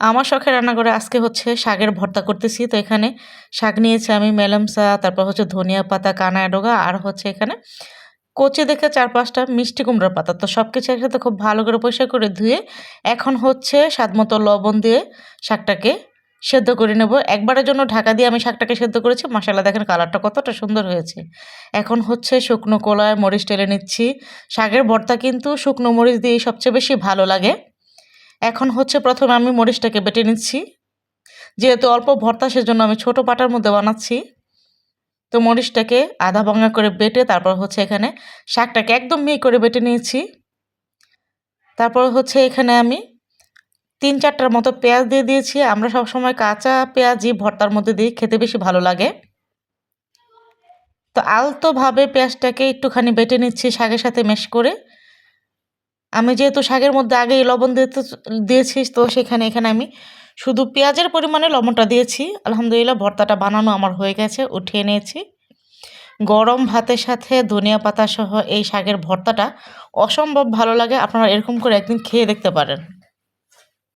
আমার শখে রান্না করে আজকে হচ্ছে শাকের ভর্তা করতেছি। তো এখানে শাক নিয়েছি আমি, মেলামসা, তারপর হচ্ছে ধনিয়া পাতা কানায় ডোগা আর হচ্ছে এখানে কচি দেখে চার পাঁচটা মিষ্টি কুমড়ার পাতা। তো সব কিছু একসাথে খুব ভালো করে পরিষ্কার করে ধুয়ে এখন হচ্ছে স্বাদ মতো লবণ দিয়ে শাকটাকে সেদ্ধ করে নেব। একবারের জন্য ঢাকা দিয়ে আমি শাকটাকে সেদ্ধ করেছি। মশালা দেখেন কালারটা কতটা সুন্দর হয়েছে। এখন হচ্ছে শুকনো কলায় মরিচ টেলে নিচ্ছি। শাকের ভর্তা কিন্তু শুকনো মরিচ দিয়ে সবচেয়ে বেশি ভালো লাগে। এখন হচ্ছে প্রথমে আমি মরিচটাকে বেটে নিচ্ছি। যেহেতু অল্প ভর্তা, সেজন্য আমি ছোট পাটার মধ্যে বানাচ্ছি। তো মরিচটাকে আধা ভাঙা করে বেটে তারপর হচ্ছে এখানে শাকটাকে একদম মিহি করে বেটে নিয়েছি। তারপর হচ্ছে এখানে আমি তিন চারটার মতো পেঁয়াজ দিয়ে দিয়েছি। আমরা সবসময় কাঁচা পেঁয়াজই ভর্তার মধ্যে দিই, খেতে বেশি ভালো লাগে। তো আলতোভাবে পেঁয়াজটাকে একটুখানি বেটে নিচ্ছি শাকের সাথে মেশ করে। আমি যেহেতু শাকের মধ্যে আগেই লবণ দিতে দিয়েছি, তো সেখানে, এখানে আমি শুধু পেঁয়াজের পরিমাণে লবণটা দিয়েছি। আলহামদুলিল্লাহ, ভর্তাটা বানানো আমার হয়ে গেছে, উঠিয়ে নিয়েছি। গরম ভাতের সাথে ধনিয়া পাতা সহ এই শাকের ভর্তাটা অসম্ভব ভালো লাগে। আপনারা এরকম করে একদিন খেয়ে দেখতে পারেন।